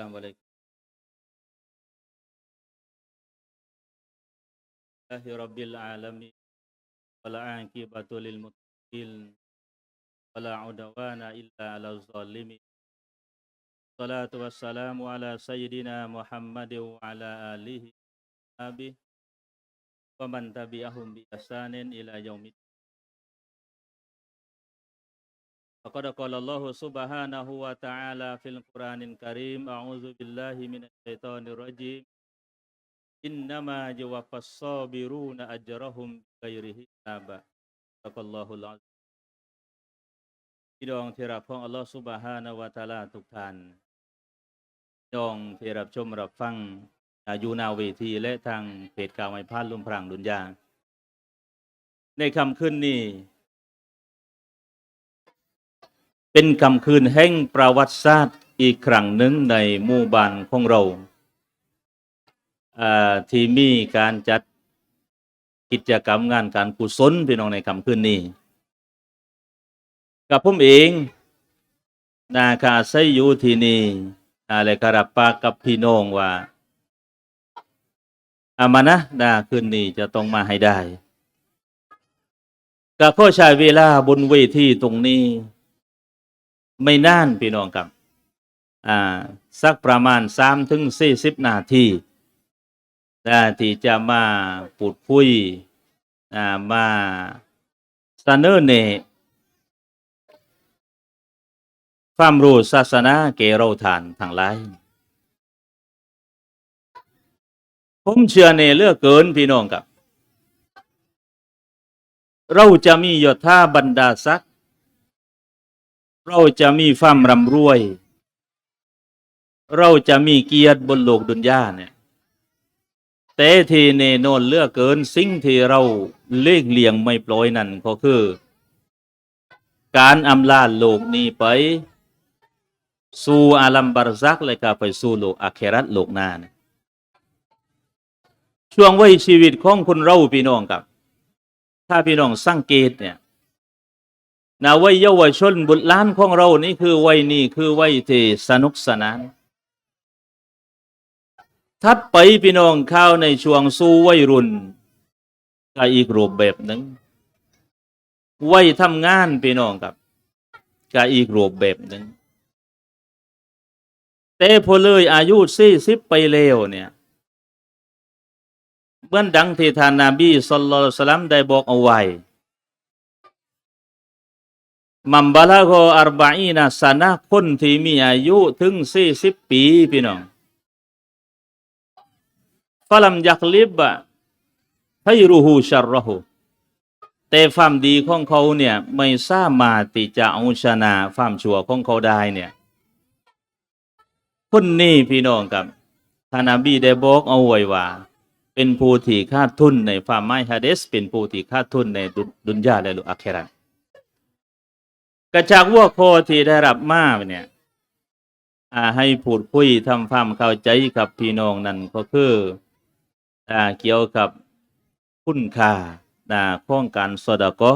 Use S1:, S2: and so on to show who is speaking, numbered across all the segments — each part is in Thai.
S1: السلام عليكم. لله رب العالمين. والعاقبة للمتقين. ولا عدوان إلا على الظالمين. الصلاة والسلام على سيدنا محمد وعلى آله وصحبه ومن تبعهم بإحسان إلى يوم الدين. فقد قال الله سبحانه وتعالى في القرآن الكريم أعوذ بالله من الشيطان الرجيم إنما يوفى الصابرون أجرهم بغير حساب صدق الله العظيم พี่น้องที่รับของอัลลอฮฺสุบฮานะวะตะอาลาทุกท่านพี่น้องที่รับชมรับฟังอ่าอยู่หนาเวทีและทางเพจข่าวไม้พานลุมพรางดุนยา ในคำขึ้นนี้ เป็นคำคืนแห่งประวัติศาสตร์อีกครั้งหนึ่งในหมู่บ้านของเราอ่าที่มีการจัดกิจกรรมงานการกุศลพี่น้องในคำคืนนี้กับผมเองนาคาไซยูที่นี่อะไรกรับปากกับพี่น้องว่าอามานะนาคืนนี้จะต้องมาให้ได้กับข้อชายเวลาบนเวทีตรงนี้ ไม่นานพี่น้องครับ อ่า สักประมาณสามถึงสี่สิบนาทีนะที่จะมาพูดคุยอ่ามาเสนอเนความรู้ศาสนาเกเราทานทั้งหลายผมเชื่อในเลือกเกินพี่น้องครับ เราจะมียศท่าบรรดาศักดิ์ เราจะมีความร่ำรวย เราจะมีเกียรติบนโลกดุนยาเนี่ยแต่ที่เนโนนเลือกเกินสิ่งที่เราเลีกเลี่ยงไม่ปล่อยนั่นก็คือ การอำลาโลกนี้ไป สู่อาลัมบารซักเลยก็ไปสู่โลกอาเครัตโลกหน้านช่วงวัยชีวิตของคนเราพี่น้องครับ ถ้าพี่น้องสังเกตเนี่ย นะวัยเยาวชนบุตรล้านของเรานี่คือวัยนี้คือวัยที่สนุกสนานทัดไปพี่น้องเข้าในช่วงสู้วัยรุ่นก็อีกรูปแบบหนึ่งวัยทำงานพี่น้องครับก็อีกรูปแบบหนึ่งแต่พอเลยอายุสี่สิบไปแล้วเนี่ยเมื่อดังที่ทานนาบีสุลต่านสลัมได้บอกเอาไว้ มัมบาลาโกอารบาอีนาสานะคนที่มีอายุถึงสี่สิบปีพี่น้องฟลัมยักลิบะให้รูหูชารหูแต่ความดีของเขาเนี่ยไม่สามารถที่จะเอาชนะความชั่วของเขาได้เนี่ยคนนี้พี่น้องกับท่านนบีได้บอกเอาไว้ว่า เป็นผู้ที่คาดทุนในความไม่ฮะเดส เป็นผู้ที่คาดทุนในดุนยาและลุอาเครัน กระจากวัวโคที่ได้รับมาเนี่ยอาให้พูดคุยทำความเข้าใจกับพี่น้องนั่นก็คืออ่าเกี่ยวกับคุณค่าอ่าโครงการสดก็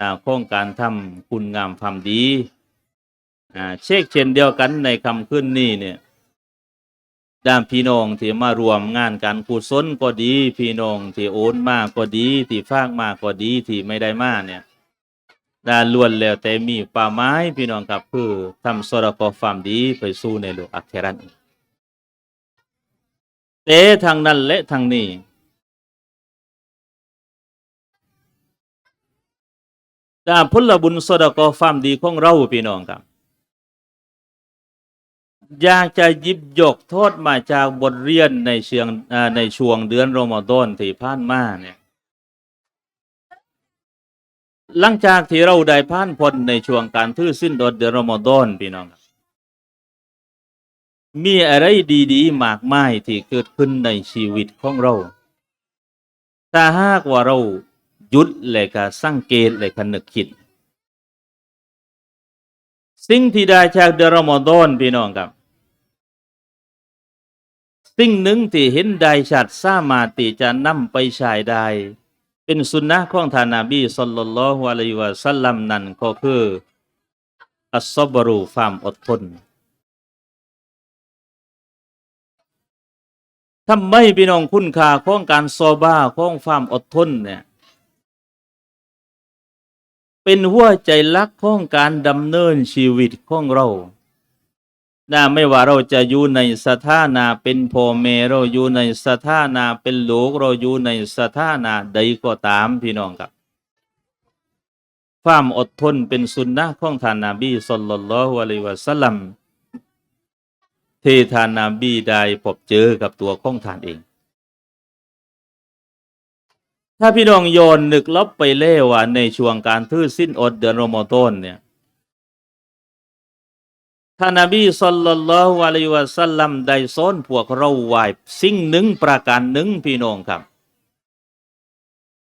S1: อ่าโครงการทำคุณงามความดีเช็คเช่นเดียวกันในคำขึ้นนี้เนี่ยด้านพี่น้องที่มารวมงานการกุศลก็ดี พี่น้องที่โอนมากก็ดี ที่ฟากมากก็ดีที่ไม่ได้มากเนี่ย ดาล้วนแล้วแต่มีป่าไม้พี่น้องครับคือทำสระกอความดีไปสู่ในโลกอัครันแต่ทางนั้นและทางนี้ดาพุทธบุญสรกอความดีของเราพี่น้องครับ อยากจะยิบยกโทษมาจากบทเรียนในเชียงในช่วงเดือนรอมฎอนที่ผ่านมาเนี่ย หลังจากที่เราได้ผ่านพ้นในช่วงการถือสิ้นอดเดือนรอมฎอนพี่น้องมีอะไรดีๆมากมายที่เกิดขึ้นในชีวิตของเราถ้าหากว่าเราหยุดและก็สังเกตและก็นึกคิด สิ่งที่ได้จากเดือนรอมฎอนพี่น้องครับ สิ่งหนึ่งที่เห็นได้ชัดสามารถที่จะนำไปใช้ได้ เป็นสุนนะของท่านนบีสัลลัลลอฮุอะลัยวะสัลลัมนั่นก็คืออัศซบรูความอดทนทำไมพี่น้องคุณค่าของการซอบ้าของความอดทนเนี่ยเป็นหัวใจลักของการดำเนินชีวิตของเรา นะไม่ว่าเราจะอยู่ในสถานะเป็นพ่อแม่เราอยู่ในสถานะเป็นลูกเราอยู่ในสถานะใดก็ตามพี่น้องครับ ความอดทนเป็นสุนนะของท่านนาบีสุลลัลลอฮุอะลัยวะสัลลัมที่ท่านนาบีได้พบเจอกับตัวของท่านเอง ถ้าพี่น้องโยนนึกลบไปเล่ว่าในช่วงการทื่อสิ้นอดเดือนรอมฎอนเนี่ย ท่านนบีสุลลัลลอฮุอะลัยฮิวะสัลลัมได้สอนพวกเราไว้สิ่งหนึ่งประการหนึ่งพี่น้องครับ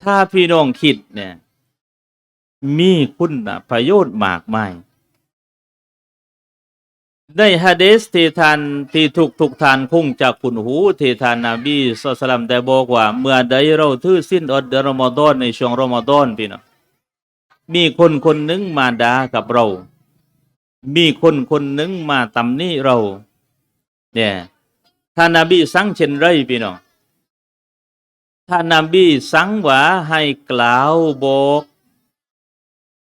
S1: ถ้าพี่น้องคิดเนี่ยมีคุณประโยชน์มากมายในฮะดีษที่ท่านที่ทุกทุกทานคงจะคุ้นหูที่ท่านนบีสุลต่านได้บอกว่า เมื่อใดเราถือสิ้นอดเดือนรอมฎอนในช่วงรอมฎอนพี่น้องมีคนคนหนึ่งมาด่ากับเรา มีคนคนหนึ่งมาตำหนิเรา เนี่ยท่านนบีสั่งเช่นไรพี่น้องท่านนบีสั่งว่าให้กล่าวบอก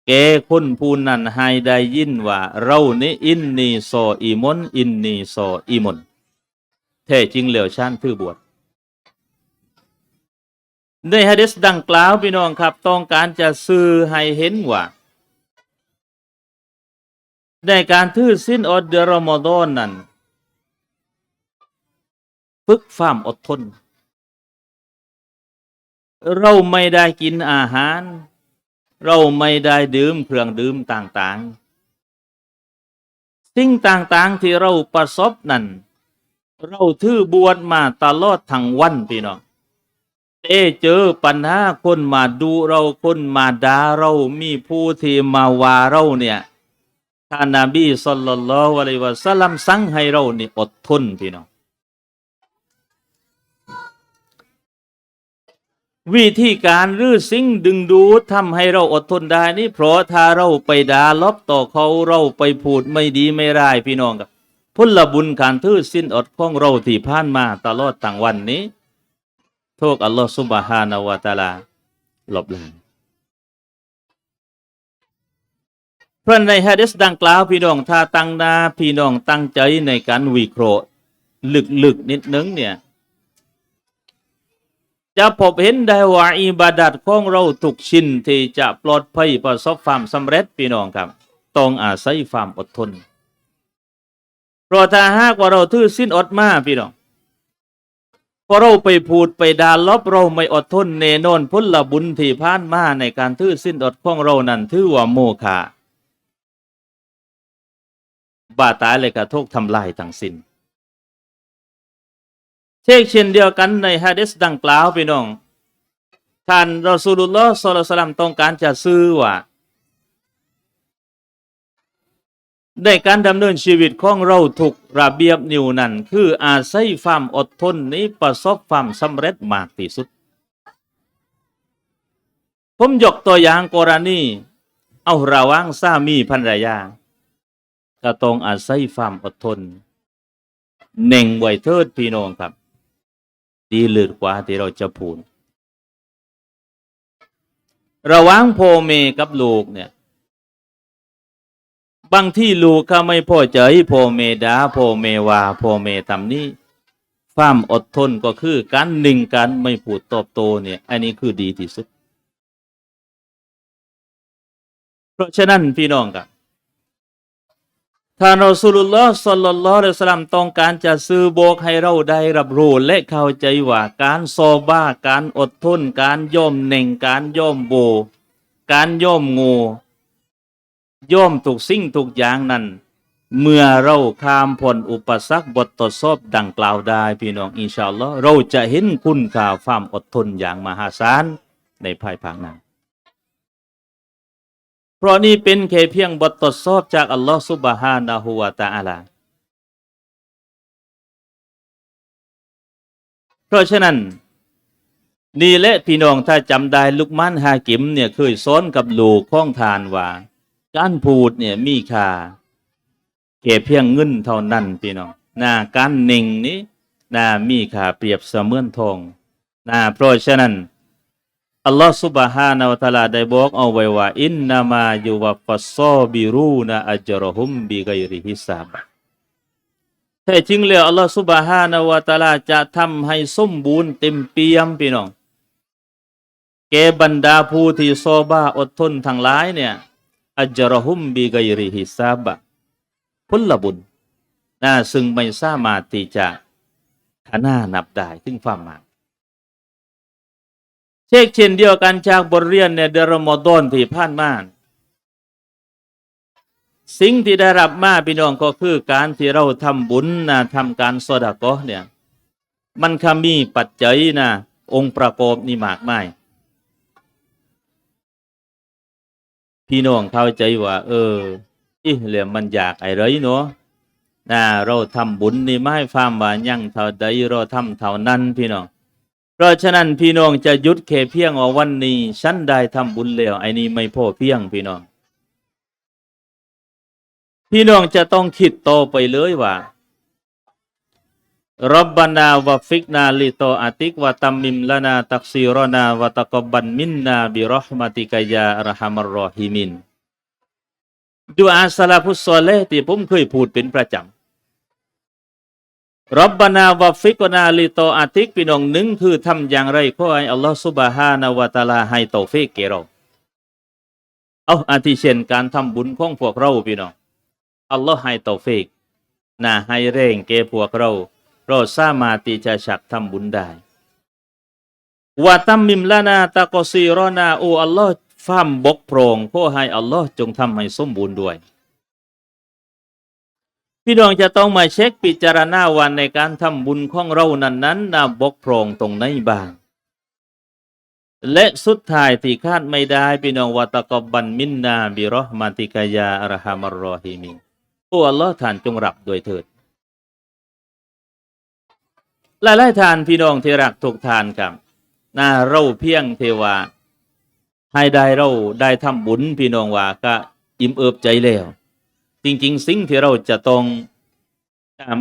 S1: แกคนผู้นั้นให้ได้ยินว่า เรานี้อินนีโซอีมนอินนีโซอีมนแท้จริงแล้วฉันถือบวชในฮะดิษดังกล่าวพี่น้องครับ ต้องการจะสื่อให้เห็นว่า ในการถือสิ้นอดเดือนรอมฎอนนั้นฝึกความอดทน เราไม่ได้กินอาหาร เราไม่ได้ดื่มเครื่องดื่มต่างๆ สิ่งต่างๆที่เราประสบนั้น เราถือบวชมาตลอดทั้งวันพี่น้องเอเจอปัญหาคนมาดูเราคนมาด่าเรามีผู้ที่มาว่าเราเนี่ย ท่านนบีสุลต่านละวะลัยวะสัลลัมสั่งให้เรานี่อดทนพี่น้องวิธีการรื้อสิ่งดึงดูดทำให้เราอดทนได้นี่เพราะถ้าเราไปด่าลบต่อเขาเราไปพูดไม่ดีไม่ร้ายพี่น้องครับผลบุญการทื่อสิ้นอดของเราที่ผ่านมาตลอดทั้งวันนี้ โทษอัลลอฮฺสุบฮานาวะตาลาลบล้าง เพราะในฮะดิษดังกล่าวพี่น้องถ้าตั้งนาพี่น้องตั้งใจในการวิเคราะห์ลึกๆนิดนึงเนี่ยจะพบเห็นได้ว่าอิบาดัดของเราทุกชิ้นที่จะปลอดภัยประสบความสำเร็จพี่น้องครับ ต้องอาศัยความอดทน เพราะถ้าหากว่าเราทื่อสิ้นอดมาพี่น้องพอเราไปพูดไปด่าลบเราไม่อดทนเนนอนพุลบุญที่ผ่านมาในการทื่อสิ้นอดของเรานั้นถือว่าโมฆะ บาตายเลยกระทุกทำลายทั้งสิ้นเช่นเช่นเดียวกันในฮะดิษดังกล่าวพี่น้อง ท่านรอสูลุลลอฮ์สุลตัลลัมต้องการจะซื้อว่าในการดำเนินชีวิตของเราถูกระเบียบนิวนั้นคืออาศัยความอดทนนี้ประสบความสำเร็จมากที่สุด ผมยกตัวอย่างกรณี เอาระว่างสามีภรรยา ก็ต้องอาศัยความอดทนเน่งไวเทิดพี่น้องครับ ดีเลือกว่าที่เราจะพูดระหว่างพ่อแม่กับลูกเนี่ย บางที่ลูกก็ไม่พอใจพ่อแม่ด่าพ่อแม่ว่าพ่อแม่ทำนี้ความอดทนก็คือการหนึ่งการไม่พูดตอบโตเนี่ย อันนี้คือดีที่สุด เพราะฉะนั้นพี่น้องครับ ท่านรอสูลุลลอฮ์สัลลัลลอฮุอะลัยฮิวะซัลลัมต้องการจะซื้อบอกให้เราได้รับรู้และเข้าใจว่าการซอบ้าการอดทน การย่อมเน่งการย่อมโบ การย่อมงูย่อมถูกสิ่งถูกอย่างนั้น เมื่อเราข้ามพ้นอุปสรรคบททดสอบดังกล่าวได้ พี่น้องอินชาอัลลอฮ์เราจะเห็นคุณค่าความอดทนอย่างมหาศาลในภายภาคหน้า เพราะนี่เป็นแค่เพียงบททดสอบจากอัลลอฮฺสุบฮานะฮูวาตาอาลา เพราะฉะนั้น นี่และพี่น้องถ้าจำได้ลุกมันฮากิมเนี่ยเคยสอนกับลูกข้องทานว่า การพูดเนี่ยมีค่าแค่เพียงเงินเท่านั้นพี่น้องนะการหนึ่งนี้นะมีค่าเปรียบเสมือนทองนะเพราะฉะนั้น อัลลอฮฺสุบฮานะฮูวะตาลาได้บอกเอาไว้ว่า อินนามายุวัฟฟัสซอบิรูนะอัจรหุมบิไกริฮิซาบแท้จริงแล้วอัลลอฮฺสุบฮานะฮูวะตาลาจะทำให้สมบูรณ์เต็มเปี่ยมพี่น้องแกบรรดาผู้ที่โซบาอดทนทั้งหลายเนี่ยอัจรหุมบิไกริฮิซาบะผลบุญนะซึ่งไม่สามารถที่จะขนานับได้ถึงความหมาก เช่นเช่นเดียวกันจากบทเรียนในเดือนรอมฎอนที่ผ่านมาสิ่งที่ได้รับมาพี่น้องก็คือการที่เราทำบุญนะทำการสดากอเนี่ยมันคมีปัจจัยนะองค์ประกอบนี่มากมายพี่น้องเข้าใจว่า เอออีเหลี่ยมมันอยากไอ้ไรเนาะนะเราทำบุญนี่ไม่ฟามว่ายั่งเท่าใดเราทำเท่านั้นพี่น้อง ราะฉะนั้นพี่น้องจะยุดแค่เพียงว่าวันนี้ฉันได้ทำบุญแล้วไอ้นี่ไม่พอเพียงพี่น้อง พี่น้องจะต้องคิดโตอไปเลยว่ารับบานาวะฟิกนาลิโตอาติกวะตัมมิมลานาตักซีรนาวะตะกบบันมินนาบิรห์มติกายาอรฮัมรอฮิมินดูอาสลาฟุสซอเลที่ผมเคยพูดเป็นประจำ รับบานาวฟิกนาลิโตอาติกพี่น้องหนึ่งคือทำอย่างไรขอให้อัลลอฮฺซุบฮานาวะตาลาให้ตฟิกแก่เราเอาอาทิเช่นการทำบุญของพวกเราพี่น้องอัลลอฮ์ให้ตฟิกนะให้เร่งแก่พวกเรา เราสามารถที่จะฉักทำบุญได้วะตัมมิมลานาตะกอซีรอนาโออัลลอฮ์ฟ้ามบกโปร่งขอให้อัลลอฮ์จงทำให้สมบูรณ์ด้วย พี่น้องจะต้องมาเช็คพิจารณาวันในการทำบุญของเรานั้นนั้นนะบกโปร่องตรงไหนบ้าง และสุดท้ายที่คาดไม่ได้พี่น้องวะตะกบบันมินนาบิรอมาติกายาอรฮามารอฮิมินโอ้อัลลอฮ์ท่านจงรับโดยเถิดหลายๆทานพี่น้องที่รักทุกทานครับนาเราเพียงเทวาให้ได้เราได้ทำบุญพี่น้องว่าก็อิ่มเอิบใจแล้ว จริง ๆ สิ่งที่เราจะต้อง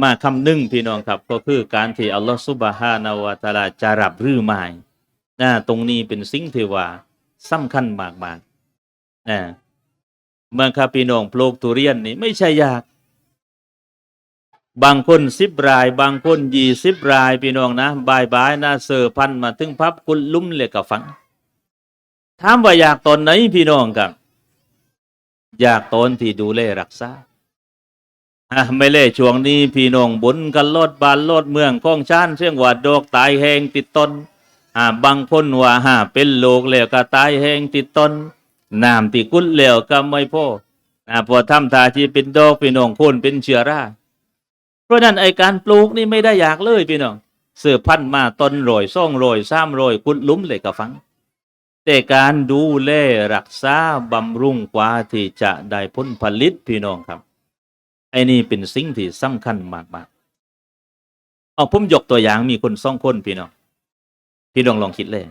S1: มาคำนึงพี่น้องครับ ก็คือการที่อัลลอฮฺซุบฮานาวะตาลาจะรับหรือไม่นะตรงนี้เป็นสิ่งที่ว่าสำคัญมากๆนะเมื่อครับพี่น้องปลูกทุเรียนนี่ไม่ใช่ยาก บางคนสิบราย บางคนยี่สิบรายพี่น้องนะบายบายนะเสือพันมาถึงพับกุลลุ่มเลยกับฟังถามว่าอยากตอนไหนพี่น้องครับ ยากตนที่ดูแลรักษาอะไม่เล่ช่วงนี้พี่น้องบุญกันโลดบานโลดเมืองก้องชานเสียงว่าดอกตายแหงติดต้นอ่าบางคนว่าฮะเป็นโลกแล้วก็ตายแหงติดต้นน้ำที่กุดแล้วก็ไม่พออ่าพอทำทาที่เป็นดอกพี่น้องคนเป็นเชื้อราเพราะนั้นไอการปลูกนี่ไม่ได้อยากเลยพี่น้องเสือพันธุ์มาต้นโรยซ่องโรยซ้ำโรยกุดลุ้มเลยก็ฟัง แต่การดูแลรักษาบำรุงกว่าที่จะได้ผลผลิตพี่น้องครับไอ้นี่เป็นสิ่งที่สำคัญมากๆเอาผมยกตัวอย่างมีคนสองคนพี่น้องพี่น้องลองคิดเลย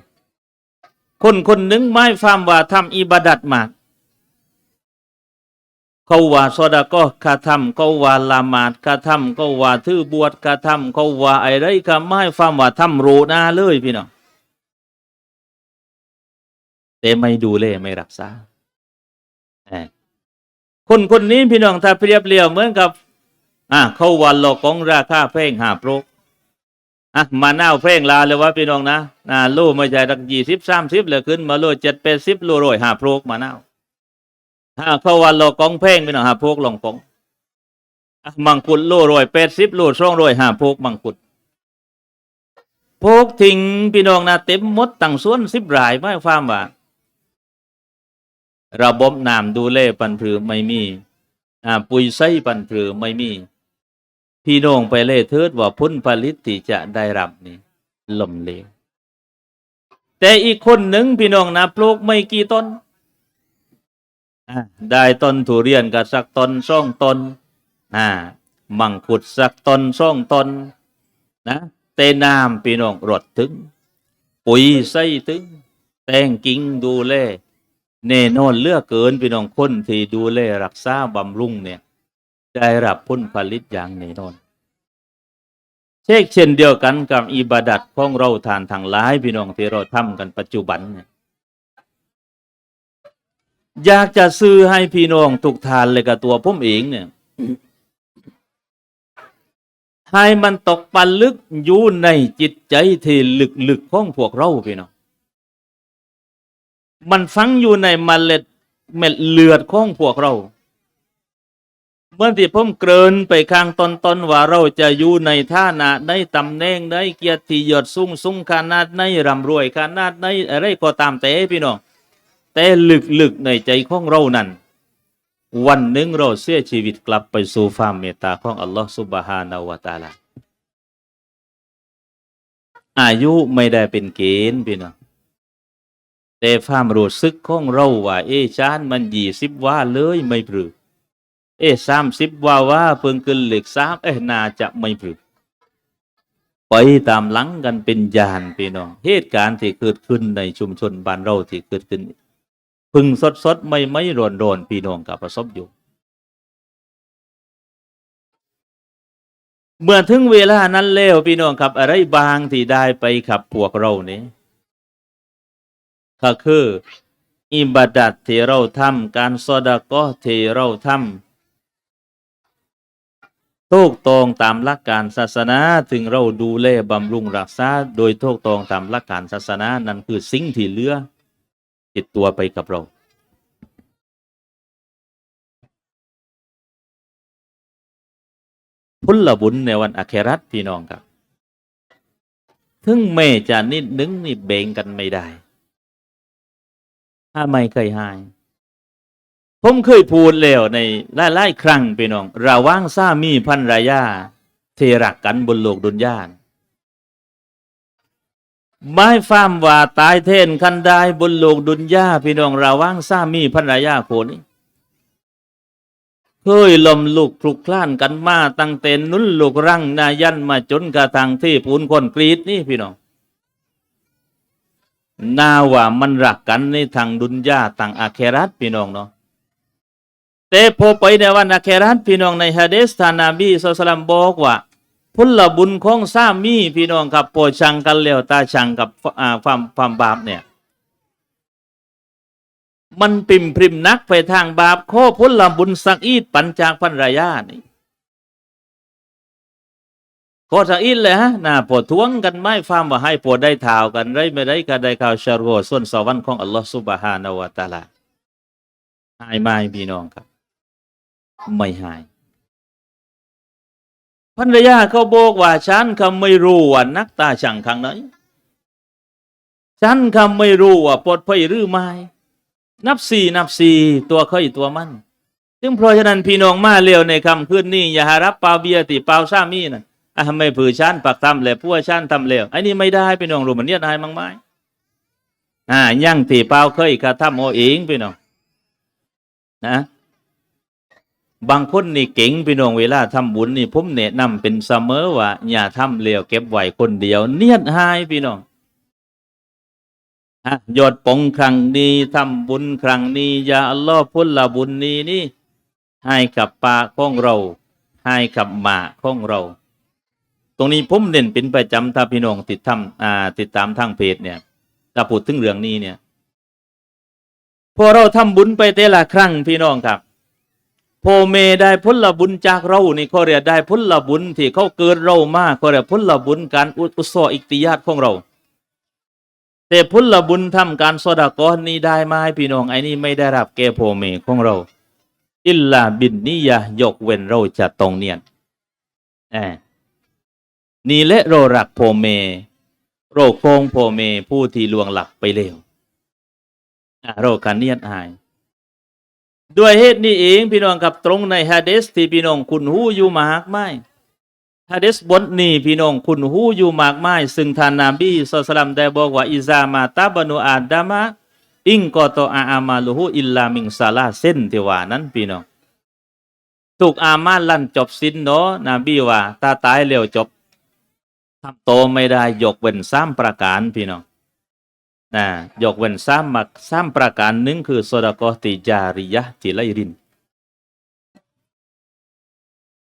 S1: คนคนหนึ่งไม่ฟามว่าทำอิบาดัดมาก เขาว่าสดาก็คาทำเขาว่าละหมาดคาทำเขาว่าถือบวชคาทำเขาว่าอะไรก็ไม่ฟามว่าทำโรนาเลยพี่น้อง แต่ไม่ดูแลไม่รักษาคนคนนี้พี่น้องถ้าเปรียบเทียบเหมือนกับอ่าเขาวันหลอกของราคาแพงหาโปรกอะมาหน้าวแพงลาเลยว่าพี่น้องนะอ่าโลไม่ใช่ตักยี่สิบสามสิบเลยขึ้นมาโลเจ็ดแปดสิบโลโรวยหาโปรกมาหน้าวอ่าเขาวันหลอกของแพงพี่น้องหาโปรกลองของมังคุดโลโรวยแปดสิบโลช่องโรยหาโปรกมังคุดโพกทิ้งพี่น้องนะเต็มมดตั้งส่วนสิบรายไม่ฟาร์มว่า ระบบน้ำดูแลปันผือไม่มี อ่า ปุ๋ยไส้ปันผือไม่มี พี่น้องไปเล่เทิดว่าพ้นผลิตที่จะได้รับนี่ล่มเหลวแต่อีกคนหนึ่งพี่น้องนะปลูกไม่กี่ต้นได้ต้นทุเรียนกับสักต้นสองต้นอ่ามังคุดสักต้นสองต้นนะแต่น้ำพี่น้องรดถึง ปุ๋ยไส้ถึง แต่งกิ่งดูแล แน่นอนเลือกเกินพี่น้องคนที่ดูแลรักษาบำรุงเนี่ยได้รับผลผลิตอย่างแน่นอน เช่นเช่นเดียวกันกับอิบาดัตของเราทานทางหลายพี่น้องที่เราทำกันปัจจุบันเนี่ยอยากจะซื้อให้พี่น้องทุกทานเลยกับตัวผมเองเนี่ยให้มันตกปันลึกอยู่ในจิตใจที่ลึกๆของพวกเราพี่น้อง มันฝังอยู่ในเมล็ดเม็ดเลือดของพวกเรา เมื่อที่ผมเกรินไปข้างตอนๆว่าเราจะอยู่ในท่านาในตำแหน่งในเกียรติยศสูงสูงขนาดในร่ำรวยขนาดในอะไรก็ตามแต่พี่น้องแต่ลึกๆในใจของเรานั้นวันหนึ่งเราเสียชีวิตกลับไปสู่ความเมตตาของอัลลอฮฺสุบฮานาวะตาลาอายุไม่ได้เป็นเกณฑ์พี่น้อง แต่ความรู้สึกของเราว่า เอชานมันยี่สิบว่าเลยไม่ปรือเอสามสิบว่าว่าเพิ่งขึ้นเหล็กสามเอ๊น่าจะไม่ปรือไปตามหลังกันเป็นยานพี่น้องเหตุการณ์ที่เกิดขึ้นในชุมชนบ้านเราที่เกิดขึ้น พึ่งสดสดไม่ไม่ร้อนร้อนพี่น้องกับประสบอยู่ เมื่อถึงเวลานั้นแล้วพี่น้องครับอะไรบางที่ได้ไปขับพวกเรานี้ ก็คืออิบาดัตที่เราทำการสอดาก็ที่เราทำถูกตรงตามหลักการศาสนา ถึงเราดูแลบำรุงรักษาโดยถูกตรงตามหลักการศาสนานั่นคือสิ่งที่เหลือติดตัวไปกับเราพุลบุญในวันอาเครัตพี่น้องครับ ถึงแม่จะนิดนึงนี่เบ่งกันไม่ได้ ถ้าไม่เคยหาย ผมเคยพูดแล้วในหลายๆครั้งพี่น้องระว่างสามีพันรายาเทรักกันบนโลกดุนยานไม่ฟ้ามว่าตายเทนคันได้บนโลกดุนยาพี่น้องระว่างสามีพันรายาโคนี้เคยลมลุกคลุกคลานกันมาตั้งแต่นุนลูกรังนายันมาจนกระทั่งที่ปูนคนกรีดนี่พี่น้อง นาว่ามันรักกันในทางดุนยาทางอาเครัตพี่น้องเนาะแต่พอไปในวันอาเครัตพี่น้องในฮะดีษท่านนบีสุลต่านบอกว่าพุลบุญของสามีพี่น้องกับโปชังกันแล้วตาชังกับความความบาปเนี่ยมันปิ่มพริมนักไปทางบาปโคพุลบุญสักอีดปัญจากพันรายานี่ โคสักอีดเลยฮะน่าปวดท้วงกันไม่ฟามว่าให้ปวดได้เท้ากันไรไม่ได้ก็ได้ข่าวชาโรส่วนสวรรค์ของอัลลอฮฺสุบฮานาวะตาลาหายไหมพี่น้องครับ ไม่หายภรรยาเขาบอกว่าฉันคำไม่รู้ว่านักตาช่างข้งไหนฉันคำไม่รู้ว่าปลดภัยหรือไม่นับสี่นับสี่ตัวเขาอีกตัวมันจึงเพราะฉะนั้นพี่น้องมาเร็วในคำคืนนี้อย่าหารับปาเบียติปาซามีนะ อะไม่ผือชั้นปักทำเลยพวชั้นทำเร็วไอ้นี่ไม่ได้พี่น้องรู้มันเนี่ยนายมั้งไหมอ่ายั่งตีเปล่าเคยกระทำเอเองพี่น้องนะบางคนนี่เก่งพี่น้องเวลาทำบุญนี่ผมแนะนำเป็นเสมอว่าอย่าทำเร็วเก็บไว้คนเดียว เนียดหายพี่น้องอะยอดปองครั้งนี้ทำบุญครั้งนี้อย่าอัลลอฮ์พุลละบุญนี้นี่ให้กับปาของเรา ให้กับหมาของเรา ตรงนี้ผมเน้นเป็นประจำถ้าพี่น้องติดทำอ่า ติดตามทางเพจเนี่ยถ้าพูดถึงเรื่องนี้เนี่ย พอเราทำบุญไปแต่ละครั้งพี่น้องครับพอเมได้พุลบุญจากเรานี่เขาเรียกได้พุลบุญที่เขาเกิดเรามากเขาเรียกพุลบุญการอุตสออิกติยาตของเรา แต่พุทธบุญทำการสดากอนนี้ได้ไหมพี่น้องไอ้นี่ไม่ได้รับแก่พ่อแม่ของเรา อิลลาบินนิยะยกเว้นเราจะตรงเนียนแอบ นี่และเรรักพ่อแม่เราโคงพ่อแม่ผู้ที่ลวงหลักไปเร็วอะเรากันเนียนอาย ด้วยเหตุนี้เองพี่น้องกับตรงในฮะดีษที่พี่น้องคุณหู้อยู่มากไหมฮะดิษบทนี้พี่น้องคุณหู้อยู่มากไมายซึ่งท่านนาบีสุลต่านได้บอกว่าอิซามาตาบานุอาดามะอิงกอโตอาอามาลูฮูอิลลามิงซาลาเส้นที่ว่านั้นพี่น้องถูกอามาลั่นจบสิ้นเนาะนบีว่าตาตายเร็วจบ ทำโตไม่ได้ยกเว้นสามประการพี่น้องนะยกเว้นสามมักสามประการหนึ่งคือโซดากอติจาริยะจิไลริน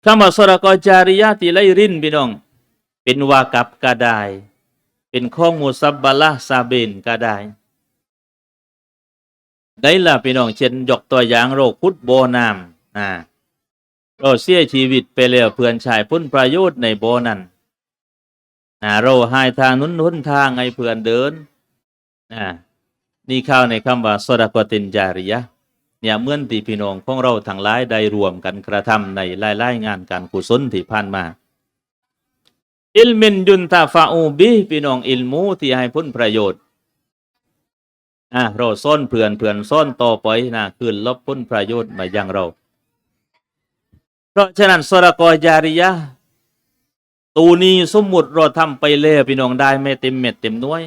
S1: คำว่าสระกอจาริยะติไลรินพี่น้อง เป็นวากับก็ไดเป็นข้องมุสับบาละซาเบนก็ไดได้ละพี่น้องเช่นยกตัวอย่างโรคพุทธโบนามอ่าเราเสียชีวิตไปแล้วเพื่อนชายพ้นประโยชน์ในโบนั้น อ่าเราใหายทางนุนนุนทางให้เพื่อนเดินอ่านี่เข้าในคำว่าสดกตินจาริยะเนี่ยเมื่อนตีพี่น้องของเราทั้งหลายได้รวมกันกระทำในไล่ไล่งานการกุศลที่ผ่านมา อิลมินยุนตาฟาอูบิพี่น้องอิลมูที่ให้พ้นประโยชน์อะเราซ่อนเพื่อนเพื่อนซ่อนต่อไปนะคืนลบพ้นประโยชน์มายังเรา เพราะฉะนั้นสระกอยาริยะ ตูนี้สมมุติเราทำไปเล่พี่น้องได้ไม่เต็มเม็ดเต็มหน้วย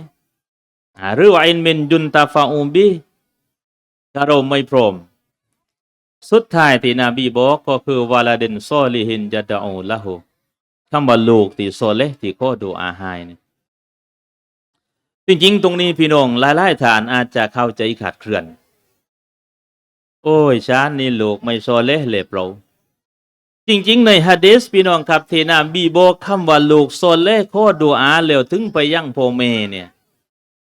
S1: หรือว่าอินเมินยุนตาฟาอูบิถ้าเราไม่พร้อม สุดท้ายที่นบีบอกก็คือวาลาเดนซอลิฮินจะดะอูละหูคำว่าลูกที่โซเลที่ข้อดูอาหายเนี่ยจริงๆ ตรงนี้พี่น้องหลายๆฐานอาจจะเข้าใจขาดเคลื่อน โอ้ยชานนี่ลูกไม่โซเลเลยเปล่า จริงๆ ในฮะดีษพี่น้องครับที่นบีบอกคำว่าลูกโซเลข้อดูอาแล้วถึงไปยังพ่อแม่เนี่ย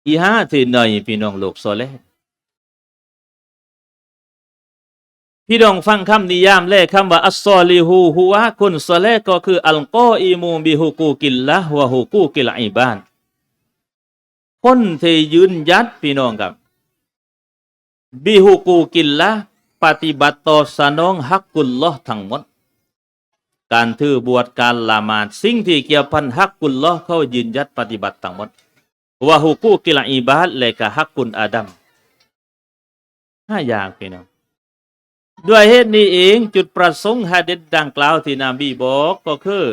S1: อีห้าที่หนพี่น้องลูกโซเลพี่น้องฟังคำนิยามแรกคำว่าอัสซอลิฮูฮูวะคนโซเลก็คืออัลกออีมูบิฮุกูกิลละฮ์วะฮุกูกิลอิบานคนที่ยืนยัดพี่น้องครับบิฮุกูกิลละปฏิบัติต่อสนองฮักกุลลอทั้งหมด การถือบวชการละหมาดสิ่งที่เกี่ยวพันฮักกุลลอเขายืนยัดปฏิบัติทั้งหมดวะฮุกูกิลอิบาดและก็ฮักกุลอาดัมห้าอย่างพี่น้องด้วยเหตุนี้เองจุดประสงค์ฮะดิษดังกล่าวที่นาบีบอกก็คือ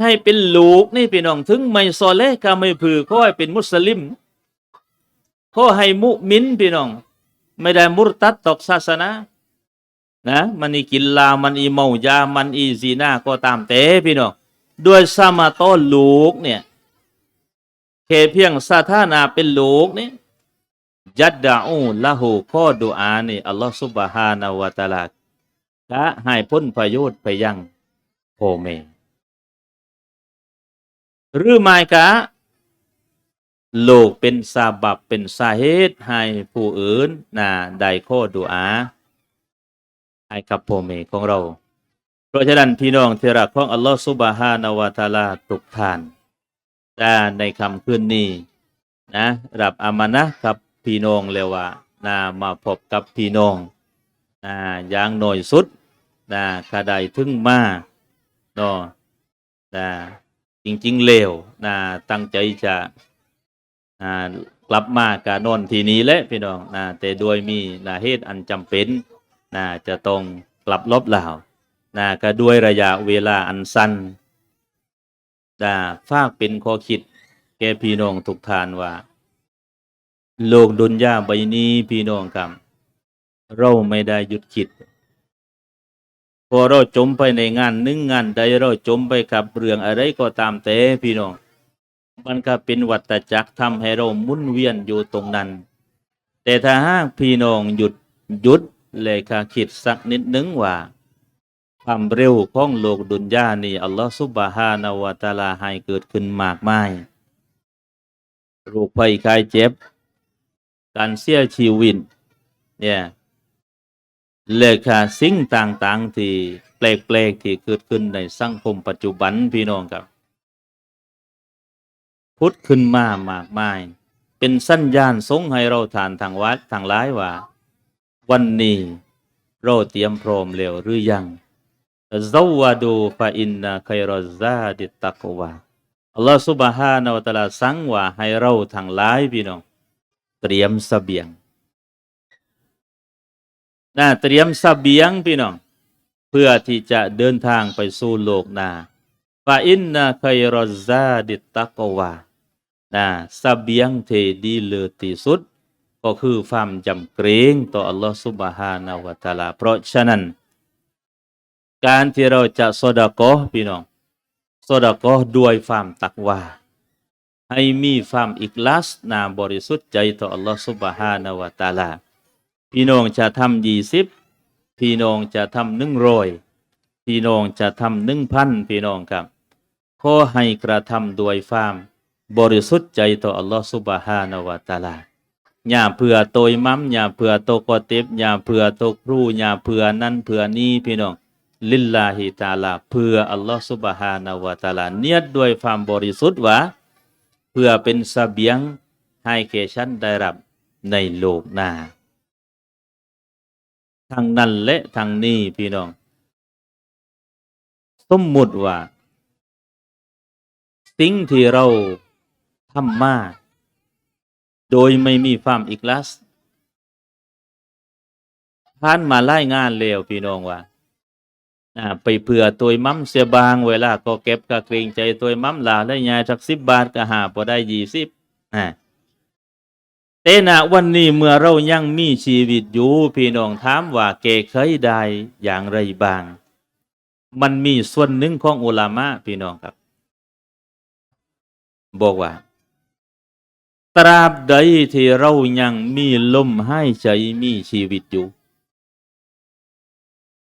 S1: ให้เป็นลูกนี่พี่น้องถึงไม่ซอเลก็ไม่ผือขอให้เป็นมุสลิมขอให้มุมินพี่น้อง ไม่ได้มุรตัดตกศาสนา นะมันอีกินลา มันอีเมายา มันอีซีนาก็ตามแต่พี่น้องด้วยสมาโต้ลูกเนี่ยแค่เพียงสาธานาเป็นลูกนี่ยัดดาอูละหูข้อดูอานี่อัลลอฮฺซุบฮานาวะตะอาลาจะให้พ้นประโยชน์ไปยังโพ่อแม่หรือไม่กะโลกเป็นสาบับเป็นสาเหตุให้ผู้อื่นนะได้ข้อดูอา ให้กับพ่อแม่ของเรา เพราะฉะนั้นพี่น้องที่รักของอัลลอฮฺซุบฮานาวะตาลาทุกท่านแต่ในคำคืนนี้นะรับอามานะกับพี่น้องเลยว่านะมาพบกับพี่น้องนะอย่างหน่อยสุดนะขดายถึงมาเนาะนะจริงๆเลวนะตั้งใจจะนะกลับมากะนอนทีนี้แหละพี่น้องนะแต่โดยมีนะเหตุอันจำเป็น นะจะต้องกลับลบลาวนะก็ด้วยระยะเวลาอันสั้นนะฝากเป็นข้อคิด แก่พี่น้องทุกทานว่า โลกดุนยาใบนี้พี่น้องครับเราไม่ได้หยุดคิด พอเราจมไปในงานนึ่งงานใดเราจมไปกับเรื่องอะไรก็ตามแต่พี่น้องมันก็เป็นวัฏจักรทำให้เราหมุนเวียนอยู่ตรงนั้น แต่ถ้าหากพี่น้องหยุดหยุด เลยค่ะคิดสักนิดนึงว่า ความเร็วของโลกดุนยานี่ อัลลอฮฺซุบฮานาวะตาลาให้เกิดขึ้นมากมายโรคภัยไข้เจ็บ การเสียชีวิตเนี่ยเลขาสิ่งต่าง ๆ ที่แปลก ๆ ที่เกิดขึ้นในสังคมปัจจุบันพี่น้องครับพุทธขึ้นมามากมาย เป็นสัญญาณสงให้เราทานทางวัดทางร้ายว่า วันนี้ เราเตรียมพร้อมแล้วหรือยังซาวาดูฟาอินนาคัยรซาดิตักวาอัลลอฮฺสุบฮานาวะตะอาลาสั่งว่าให้เราทางหลายพี่น้อง เตรียมเสบียงนะเตรียมเสบียงพี่น้อง เพื่อที่จะเดินทางไปสู่โลกนาฟาอินนาคัยรซาดิตักวานะเสบียงเทดีเลิศที่สุด ก็คือความจำเกรงต่ออัลลอฮฺสุบฮานาวะตะอาลา เพราะฉะนั้น การที่เราจะสดกอพี่น้องสดกอด้วยความตักวาให้มีความอิกลาสนาบริสุทธิ์ใจต่ออัลลอฮฺสุบฮานาวะตะอาลา พี่น้องจะทำยี่สิบพี่น้องจะทำหนึ่งร้อยพี่น้องจะทำหนึ่งพันพี่น้องครับขอให้กระทำด้วยความบริสุทธิ์ใจต่ออัลลอฮฺสุบฮานาวะตะอาลา อย่าเผื่อโตยมัมอย่าเผื่อโตกอเต็บอย่าเผื่อโตครูอย่าเผื่อนั่นเผื่อนี่พี่น้องลิลลาฮิตาลาเพื่ออัลลอฮฺสุบฮานาวะตาลาเนียดด้วยความบริสุทธิ์ว่าเพื่อเป็นเสบียงให้แก่ฉันได้รับในโลกหน้าทางนั้นและทางนี้พี่น้อง สมมุติว่า สิ่งที่เราทำมา โดยไม่มีความอิกลัสผ่านมาไล่งานเร็วพี่น้องว่าไปเผื่อตัวมั่มเสียบางเวลาก็เก็บก็เกรงใจตัวมั่มลาได้ยายสักสิบบาทก็หาพอได้ยี่สิบอ่าแต่ณวันนี้เมื่อเรายังมีชีวิตอยู่พี่น้องถามว่าเกเคยได้อย่างไรบ้าง มันมีส่วนหนึ่งของอุลามะพี่น้องครับ บอกว่า ตราบใดที่เรายังมีลมหายใจมีชีวิตอยู่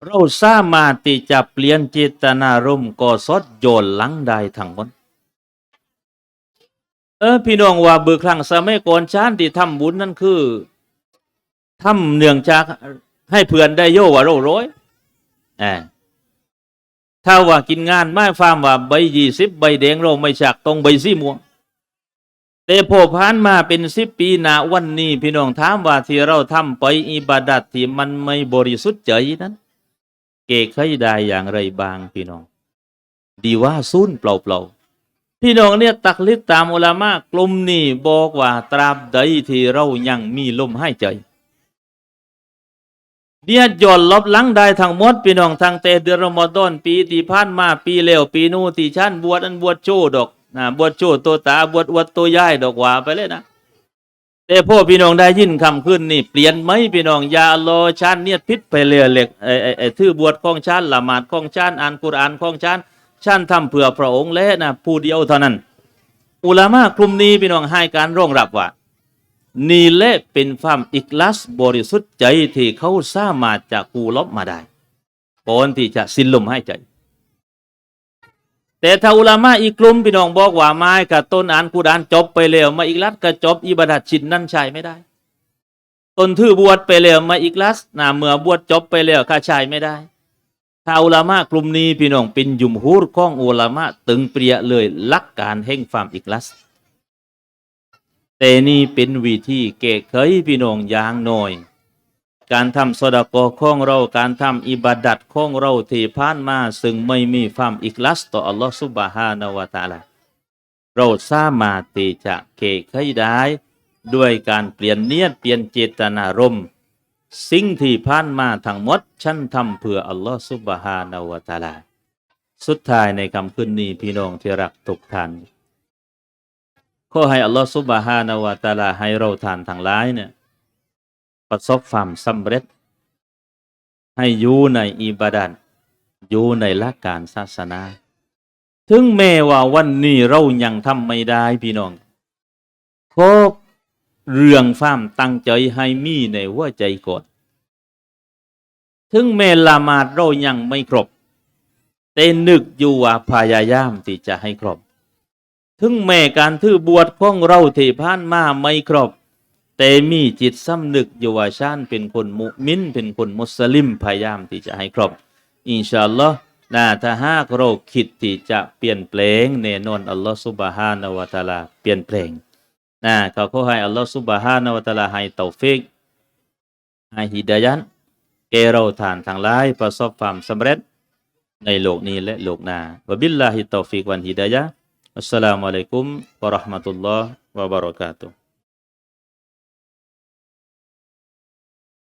S1: เราสามารถที่จะเปลี่ยนเจตนารมณ์ก่อสดโยนหลังได้ทั้งหมดเออพี่น้องว่าเบือครั้งสมัยก่อนชานที่ทำบุญนั่นคือทำเนื่องจากให้เพื่อนได้โยว่าเราร้อยแอบถ้าว่ากินงานไม่ฟาร์มว่าใบยี่สิบใบแดงเราไม่ฉักตรงใบสีม่วง แต่พอผ่านมาเป็นสิบปีนาวันนี้พี่น้องถามว่าที่เราทำไปอิบาดัตที่มันไม่บริสุทธิ์ใจนั้น เกเคยได้อย่างไรบางพี่น้อง ดีว่าซุนเปล่าๆพี่น้องเนี่ยตักลิดตามอุลามะกลุ่มนี้บอกว่าตราบใดที่เรายังมีลมหายใจเนี่ยย้อนลบลังได้ทั้งหมดพี่น้องทางแต่เดือนรอมฎอนปีที่ผ่านมาปีเลวปีนู้นที่ฉันบวชอันบวชโชดอก นะบวชโชตัวตาบวชอวดตัวย่ายดอกว่าไปเลยนะแต่พ่อพี่น้องได้ยินคำขึ้นนี่เปลี่ยนไหมพี่น้องอยาอัลลอชันเนี่ยพิษไปเรือเหล็กไอ้ไอ้ไอทื่อบวชของชันละหมาดของชันอ่านกุรอานของชันชันทำเพื่อพระองค์และนะผู้เดียวเท่านั้น อุลามะกลุ่มนี้พี่น้องให้การร่องรับว่านี่แหละเป็นความอิกลัสบริสุทธิ์ใจที่เขาสามารถจะกูลบมาได้ก่อนที่จะสิ้นลมหายใจ แต่ถ้าอุลามะอีกกลุ่มพี่น้องบอกว่าไม้กับต้นอ่านกุรอานจบไปแล้วมาอิกลัสก็จบอิบาดัดชินนั่นใช่ไม่ได้ต้นทื่อบวชไปแล้วมาอิกลัสนะเมื่อบวชจบไปแล้วก็ใช่ไม่ได้ถ้าอุลามะกลุ่มนี้พี่น้องเป็นยุมฮูรข้องอุลามะตึงเปรียเลยลักการแห่งความอิกลัสแต่นี่เป็นวิธีเก้ไขพี่น้องอย่างน้อย การทำสดากอของเรา การทำอิบาดัดของเราที่ผ่านมา ซึ่งไม่มีความอิกลัสต่ออัลลอฮฺสุบฮานาวะตาลาเราสามารถที่จะเก้ไขได้ด้วยการเปลี่ยนเนียดเปลี่ยนเจตนารมณ์สิ่งที่ผ่านมาทั้งหมด ฉันทำเพื่ออัลลอฮฺสุบฮานาวะตาลา สุดท้ายในคำคืนนี้พี่น้องที่รักทุกท่านขอให้อัลลอฮฺซุบฮานาวะตาลาให้เราทานทั้งหลายเนี่ย ประสบความสำเร็จ ให้อยู่ในอิบาดันอยู่ในหลักการศาสนา ถึงแม้ว่าวันนี้เรายังทำไม่ได้พี่น้องขอเรื่องความตั้งใจให้มีในหัวใจก่อนถึงแม้ละมาดเรายังไม่ครบ แต่นึกอยู่ว่าพยายามที่จะให้ครบ ถึงแม้การถือบวชของเราที่ผ่านมาไม่ครบ แต่มีจิตสำนึกอยู่ว่าชานเป็นคนมุมิน เป็นคนมุสลิมพยายามที่จะให้ครบ อินชาอัลลอฮ์นะถ้าหากเราคิดที่จะเปลี่ยนแปลงแน่นอนอัลลอฮ์ซุบฮานาวะตาลาเปลี่ยนแปลงนะเขาขอให้อัลลอฮ์ซุบฮานาวะตาลาให้เตาฟิกให้ฮิดายันแกเราทานทั้งหลายประสบความสำเร็จในโลกนี้และโลกหน้าวะบิลลาฮิตตอฟิกวันฮิดายะอัสสลามุอะลัยกุมวะเราะห์มะตุลลอฮ์วะบะเราะกาตุฮ์